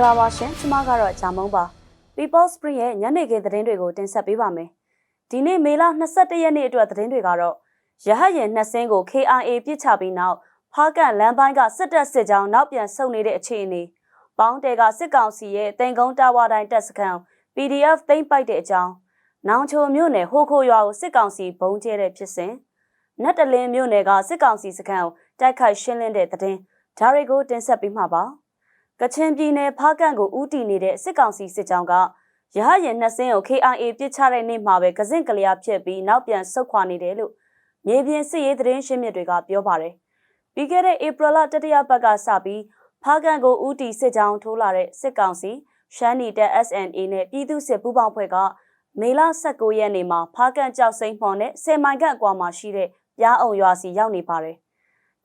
္ဂလာပါရှင်ကျမကတော့ဂျာမုံပါ People Spring ရဲ့ညနေခင်းသတင်းတွေကိုတင်ဆက်ပေးပါမယ်ဒီနေ့မေလ22ရက်နေ့အတွက်သတင်းတွေကတော့ရဟတ်ရင်နှစ်စင်းကို KRA ပြစ်ချပြီးနောက်ဖားကန်လမ်းပိုင်းကစစ်တပ်စစ်ကြောင်းနောက်ပြန်ဆုတ်နေတဲ့အခြေအနေပေါင်းတဲကစစ်ကောင်စီရဲ့တင်ကုန်းတာဝါတိုင်းတပ်စခန်း PDF သိမ်းပိုက်တဲ့အကြောင်းနောင်ချိုမြို့နယ်ဟိုခိုရွာကိုစစ်ကောင်စီဘုံကျဲတဲ့ဖြစ်စဉ်နတ်တလင်းမြို့နယ်ကစစ်ကောင်စီစခန်းကိုတိုက်ခိုက်ရှင်းလင်းတဲ့သတင်းဒါတွေကိုတင်ဆက်ပေးမှာပါ ကချင်ပြည်နယ်ဖားကန့်ကိုဥတီနေတဲ့စစ်ကောင်စီစစ်ကြောင်းကရဟရင်နှစ်စင်းကို KIA ပြစ်ချတဲ့နေ့မှာပဲကစင့်ကလျာဖြစ်ပြီးနောက်ပြန်ဆုတ်ခွာနေတယ်လို့မြေပြင်စစ်ရေးသတင်းရှင်းမြစ်တွေကပြောပါတယ်။ပြီးခဲ့တဲ့ဧပြီလတတိယပတ်ကစပြီးဖားကန့်ကိုဥတီစစ်ကြောင်းထိုးလာတဲ့စစ်ကောင်စီရှမ်းနီတက် SNA နဲ့ပြည်သူ့စစ်ပူးပေါင်းဖွဲ့ကမေလ19ရက်နေ့မှာဖားကန့်ကြောက်စိမ့်ဖော်နဲ့ဆယ်မိုင်ခန့်အကွာမှာရှိတဲ့ပြားအောင်ရွာစီရောက်နေပါတယ်။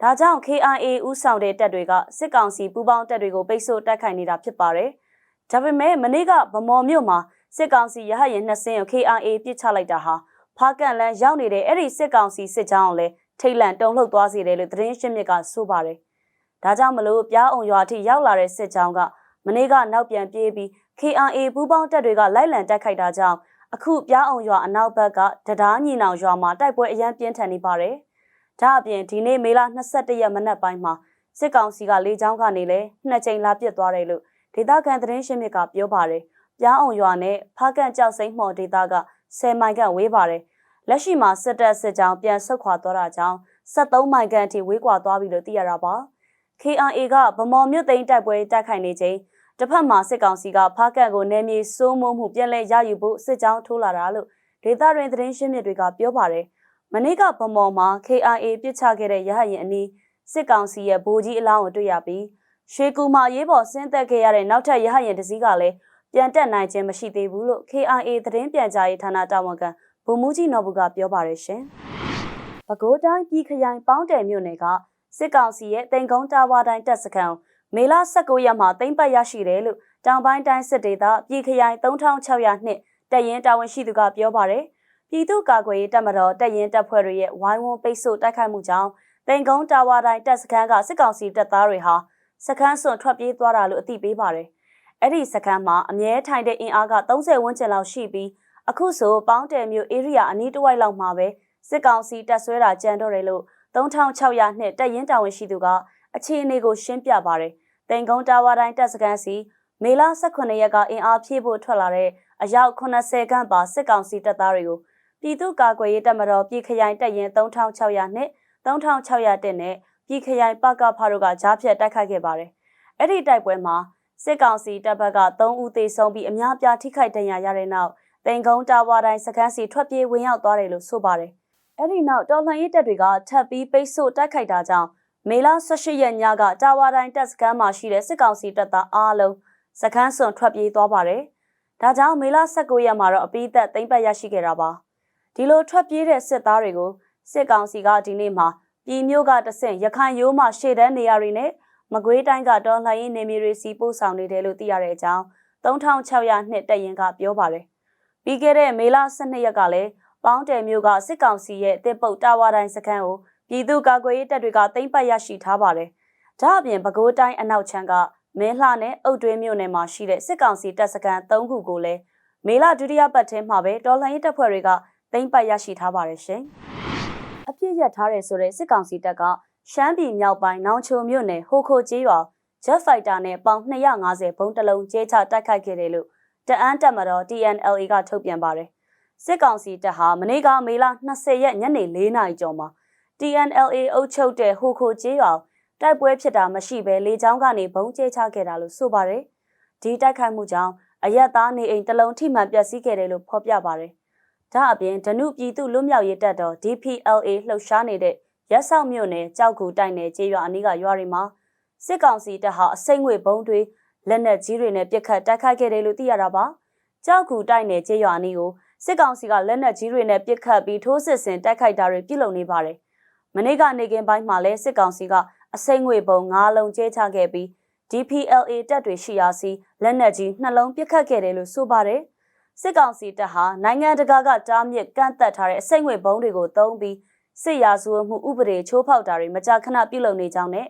ဒါကြောင့် KIA ဥဆောင်တဲ့တပ်တွေကစစ်ကောင်စီပူးပေါင်းတပ်တွေကိုပိတ်ဆို့တိုက်ခိုက်နေတာဖြစ်ပါတယ်။ဒါပေမဲ့မနေ့ကဗမော်မြို့မှာစစ်ကောင်စီရဟတ်ရင်နှစ်စင်းကို KIA ပစ်ချလိုက်တာဟာဖားကန်လန်းရောက်နေတဲ့အဲ့ဒီစစ်ကောင်စီစစ်ကြောင်းကိုလည်းထိတ်လန့်တုန်လှုပ်သွားစေတယ်လို့သတင်းရှင်းမြစ်ကဆိုပါတယ်။ဒါကြောင့်မလို့ပြားအောင်ရွာထိရောက်လာတဲ့စစ်ကြောင်းကမနေ့ကနောက်ပြန်ပြေးပြီး KIA ပူးပေါင်းတပ်တွေကလိုက်လံတိုက်ခိုက်တာကြောင့်အခုပြားအောင်ရွာအနောက်ဘက်ကတရားညီနောင်ရွာမှာတိုက်ပွဲအရန်ပြင်းထန်နေပါတယ်။ ဒါအပြင်ဒီနေ့မေလ22ရက်မနက်ပိုင်းမှာစစ်ကောင်စီကလေကြောင်းကနေလည်းနှစ်ကြိမ်လာပစ်သွားတယ်လို့ဒေသခံသတင်းရှင်းမြစ်ကပြောပါတယ်။ပြောင်းအောင်ရွာနဲ့ဖားကန်ကြောက်စိမ့်မှော်ဒေသက10မိုင်ခန့်ဝေးပါတယ်။လက်ရှိမှာစစ်တပ်စစ်ကြောင်းပြန်ဆုတ်ခွာသွားတာကြောင့်73မိုင်ခန့်အထိဝေးကွာသွားပြီလို့သိရတာပါ။ KRA ကဗမော်မြို့သိမ်းတိုက်ပွဲတိုက်ခိုက်နေချိန်တစ်ဖက်မှာစစ်ကောင်စီကဖားကန်ကိုနယ်မြေစိုးမိုးမှုပြန်လည်ရယူဖို့စစ်ကြောင်းထိုးလာတာလို့ဒေသတွင်သတင်းရှင်းမြစ်တွေကပြောပါတယ်။ မနေ့ကဗမော်မှာ KRA ပြစ်ချခဲ့တဲ့ရဟတ်ရင်အနီးစစ်ကောင်စီရဲ့ဗိုလ်ကြီးအလောင်းကိုတွေ့ရပြီးရွှေကူမှာရေးပေါ်ဆင်းသက်ခဲ့ရတဲ့နောက်ထပ်ရဟတ်ရင်တစ်စီးကလည်းပြန်တက်နိုင်ခြင်းမရှိသေးဘူးလို့ KRA သတင်းပြန်ကြားရေးဌာနတာဝန်ခံဗိုလ်မှူးကြီးနော်ဘူးကပြောပါတယ်ရှင်။ပဲခူးတိုင်းပြည်ခရိုင်ပေါင်းတယ်မြို့နယ်ကစစ်ကောင်စီရဲ့တင်ကုန်းတာဝါတိုင်းတပ်စခန်းမေလ19ရက်မှာသိမ်းပတ်ရရှိတယ်လို့တောင်ပိုင်းတိုင်းစစ်ဒေသပြည်ခရိုင်3600နှစ်တပ်ရင်းတာဝန်ရှိသူကပြောပါတယ်။ ပြည်သူ့ကာကွယ်ရေးတပ်မတော်တပ်ရင်းတပ်ဖွဲ့တွေရဲ့ဝိုင်းဝန်းပိတ်ဆို့တိုက်ခိုက်မှုကြောင့်တင်ကုန်းတာဝါတိုင်းတပ်စခန်းကစစ်ကောင်စီတပ်သားတွေဟာစခန်းစွန်ထွက်ပြေးသွားတာလို့အသိပေးပါတယ်။အဲ့ဒီစခန်းမှာအမြဲထိုင်တဲ့အင်အားက30ဝန်းကျင်လောက်ရှိပြီးအခုဆိုပေါင်းတယ်မြို့ area အနီးတစ်ဝိုက်လောက်မှာပဲစစ်ကောင်စီတပ်ဆွဲတာကြံတော့တယ်လို့3600နှစ်တပ်ရင်းတာဝန်ရှိသူကအခြေအနေကိုရှင်းပြပါတယ်။တင်ကုန်းတာဝါတိုင်းတပ်စခန်းစီမေလ18ရက်ကအင်အားဖြည့်ဖို့ထွက်လာတဲ့အယောက်80ခန့်ပါစစ်ကောင်စီတပ်သားတွေကို ပြည်သူ့ကာကွယ်ရေးတပ်မတော်ပြည်ခရိုင်တပ်ရင်း3600နှစ်3600တက်နဲ့ပြည်ခရိုင်ပကဖားတို့ကကြားဖြတ်တိုက်ခိုက်ခဲ့ပါတယ်။အဲ့ဒီတိုက်ပွဲမှာစစ်ကောင်စီတပ်ဘက်က3ဦးသေဆုံးပြီးအများပြားထိခိုက်ဒဏ်ရာရတဲ့နောက်တင်ကုန်းတာဝါတိုင်းစခန်းစီထွက်ပြေးဝင်ရောက်သွားတယ်လို့ဆိုပါတယ်။အဲ့ဒီနောက်တော်လှန်ရေးတပ်တွေကထပ်ပြီးပိတ်ဆို့တိုက်ခိုက်တာကြောင့်မေလ18ရက်ညကတာဝါတိုင်းတပ်စခန်းမှာရှိတဲ့စစ်ကောင်စီတပ်သားအားလုံးစခန်းစွန်ထွက်ပြေးသွားပါတယ်။ဒါကြောင့်မေလ19ရက်မှာတော့အပိသက်သိမ်းပတ်ရရှိခဲ့တာပါ။ ဒီလိုထွက်ပြေးတဲ့စစ်သားတွေကိုစစ်ကောင်စီကဒီနေ့မှာပြည်မျိုးကတဆင့်ရခိုင်ရိုးမှရှေ့တန်းနေရာတွေနဲ့မကွေးတိုင်းကတော်လှန်ရေးနေမြေတွေစီပို့ဆောင်နေတယ်လို့သိရတဲ့အကြောင်း3600နှစ်တက်ရင်ကပြောပါတယ်။ပြီးခဲ့တဲ့မေလ12ရက်ကလည်းပေါင်းတယ်မျိုးကစစ်ကောင်စီရဲ့တစ်ပုတ်တာဝါတိုင်းစခန်းကိုပြည်သူ့ကာကွယ်ရေးတပ်တွေကသိမ်းပတ်ရရှိထားပါတယ်။ဒါအပြင်ပဲခူးတိုင်းအနောက်ချမ်းကမဲလှနဲ့အုတ်တွင်းမြို့နယ်မှာရှိတဲ့စစ်ကောင်စီတပ်စခန်း၃ခုကိုလည်းမေလဒုတိယပတ်ထဲမှာပဲတော်လှန်ရေးတပ်ဖွဲ့တွေက သိမ်းပတ်ရရှိထားပါတယ်ရှင်။အပြစ်ရထားတဲ့ဆိုတဲ့စစ်ကောင်စီတပ်ကရှမ်းပြည်မြောက်ပိုင်းနောင်ချိုမြို့နယ်ဟိုခိုကျေးရွာဂျက်ဖိုက်တာနဲ့ပေါင်250ဘုံတလုံးကျဲချတိုက်ခိုက်ခဲ့တယ်လို့တအန်းတပ်မတော် TNLA ကထုတ်ပြန်ပါတယ်။စစ်ကောင်စီတပ်ဟာမနေ့ကမေလ20ရက်ညနေ4နာရီကျော်မှာ TNLA အုပ်ချုပ်တဲ့ဟိုခိုကျေးရွာတိုက်ပွဲဖြစ်တာမရှိဘဲလေကြောင်းကနေဘုံကျဲချခဲ့တာလို့ဆိုပါတယ်။ဒီတိုက်ခိုက်မှုကြောင့်အရက်သားနေအိမ်တလုံးထိမှန်ပျက်စီးခဲ့တယ်လို့ဖော်ပြပါတယ်။ ဒါအပြင်ဓနုပြည်သူလွတ်မြောက်ရေးတပ်တော် DPLA လှုပ်ရှားနေတဲ့ရက်ဆောက်မြို့နယ်ကြောက်ကူတိုက်နယ်ကျေးရွာအနီးကရွာတွေမှာစစ်ကောင်စီတပ်ဟာအစိမ့်ငွေဘုံတွေလက်နက်ကြီးတွေနဲ့ပစ်ခတ်တိုက်ခိုက်ခဲ့တယ်လို့သိရတာပါ။ကြောက်ကူတိုက်နယ်ကျေးရွာအနီးကိုစစ်ကောင်စီကလက်နက်ကြီးတွေနဲ့ပစ်ခတ်ပြီးထိုးစစ်ဆင်တိုက်ခိုက်တာတွေပြုလုပ်နေပါတယ်။မနေ့ကနေကင်းပိုင်းမှာလဲစစ်ကောင်စီကအစိမ့်ငွေဘုံ၅လုံးကျဲချခဲ့ပြီး DPLA တပ်တွေရှိရာစီလက်နက်ကြီးနှလုံးပစ်ခတ်ခဲ့တယ်လို့ဆိုပါတယ်။ စစ်ကောင်စီတပ်ဟာနိုင်ငံတကာကတားမြစ်ကန့်သက်ထားတဲ့အစိမ့်ငွေဘုံတွေကိုတုံးပြီးစစ်ရာဇဝမှုဥပဒေချိုးဖောက်တာတွေမကြာခဏပြုလုပ်နေကြောင်းနဲ့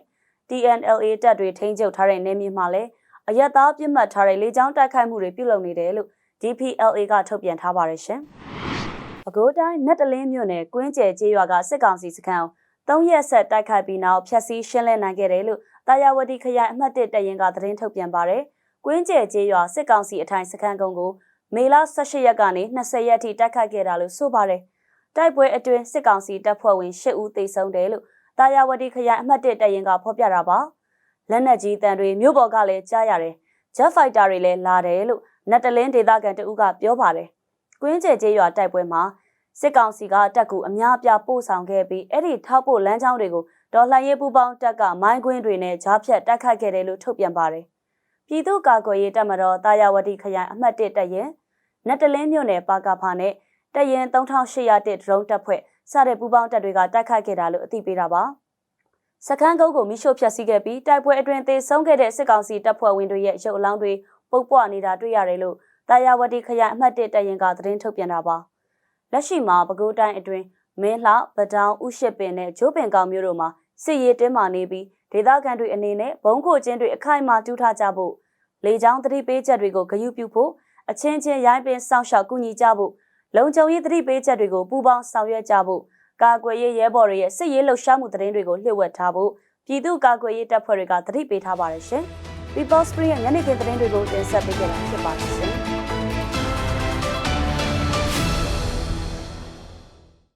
TNLA တပ်တွေထိန်းချုပ်ထားတဲ့နေမြေမှာလည်းအရက်သားပြစ်မှတ်ထားတဲ့လေကြောင်းတိုက်ခိုက်မှုတွေပြုလုပ်နေတယ်လို့ DPLA ကထုတ်ပြန်ထားပါတယ်ရှင်။ပဲခူးတိုင်းနတ်တလင်းမြို့နယ်ကွင်းကျဲကျေးရွာကစစ်ကောင်စီစခန်းကို၃ရက်ဆက်တိုက်ခိုက်ပြီးနောက်ဖျက်ဆီးရှင်းလင်းနိုင်ခဲ့တယ်လို့တာယာဝတီခရိုင်အမှတ်၁တရင်ကသတင်းထုတ်ပြန်ပါတယ်။ကွင်းကျဲကျေးရွာစစ်ကောင်စီအထိုင်စခန်းကုန်းကို မေလ18ရက်ကနေ20ရက်ထိတိုက်ခိုက်ခဲ့တာလို့ဆိုပါတယ်။တိုက်ပွဲအတွင်းစစ်ကောင်စီတပ်ဖွဲ့ဝင်8ဦးသေဆုံးတယ်လို့တာယာဝတီခရိုင်အမှတ်၁တရင်ကဖော်ပြတာပါ။လက်နက်ကြီးတန်တွေမြို့ပေါ်ကလည်းကြားရတယ်။ Jet Fighter တွေလည်းလာတယ်လို့နတ်တလင်းဒေသခံတဦးကပြောပါတယ်။ကွင်းကျဲကျေးရွာတိုက်ပွဲမှာစစ်ကောင်စီကတပ်ကူအများအပြားပို့ဆောင်ခဲ့ပြီးအဲ့ဒီထောက်ပို့လမ်းကြောင်းတွေကိုဒေါ်လှန်ရေးပူပေါင်းတပ်ကမိုင်းကွင်းတွေနဲ့ဂျားဖြတ်တိုက်ခိုက်ခဲ့တယ်လို့ထုတ်ပြန်ပါတယ်။ ပြည်သူ့ကာကွယ်ရေးတပ်မတော်တာယာဝတီခရိုင်အမှတ်၁တပ်ရင်နတ်တလင်းမြို့နယ်ပါကဖာနဲ့တပ်ရင်3800တက်ဒရုန်းတပ်ဖွဲ့စတဲ့ပူပေါင်းတပ်တွေကတိုက်ခိုက်ခဲ့တာလို့အသိပေးတာပါ။စခန်းကုန်းကိုမိရှို့ဖျက်ဆီးခဲ့ပြီးတိုက်ပွဲအတွင်းသေဆုံးခဲ့တဲ့စစ်ကောင်စီတပ်ဖွဲ့ဝင်တွေရဲ့ရုပ်အလောင်းတွေပုတ်ပွနေတာတွေ့ရတယ်လို့တာယာဝတီခရိုင်အမှတ်၁တပ်ရင်ကသတင်းထုတ်ပြန်တာပါ။လက်ရှိမှာပဲခူးတိုင်းအတွင်းမင်းလှပဒေါင်ဥရှိပင်နဲ့ဂျိုးပင်ကောင်မျိုးတို့မှာစစ်ရေးတင်းမာနေပြီး ဒေသခံတွေအနေနဲ့ဘုံခိုချင်းတွေအခိုင်အမာတူးထားကြဖို့လေကြောင်းသတိပေးချက်တွေကိုဂရုပြုဖို့အချင်းချင်းရိုင်းပင်စောင့်ရှောက်ကူညီကြဖို့လုံခြုံရေးသတိပေးချက်တွေကိုပူးပေါင်းဆောင်ရွက်ကြဖို့ကာကွယ်ရေးရဲဘော်တွေရဲ့စစ်ရေးလှုပ်ရှားမှုသတင်းတွေကိုလျှို့ဝှက်ထားဖို့ပြည်သူ့ကာကွယ်ရေးတပ်ဖွဲ့တွေကသတိပေးထားပါတယ်ရှင်။ People Spring ရဲ့ညနေခင်းသတင်းတွေကိုတင်ဆက်ပေးကြတာဖြစ်ပါတယ်ရှင်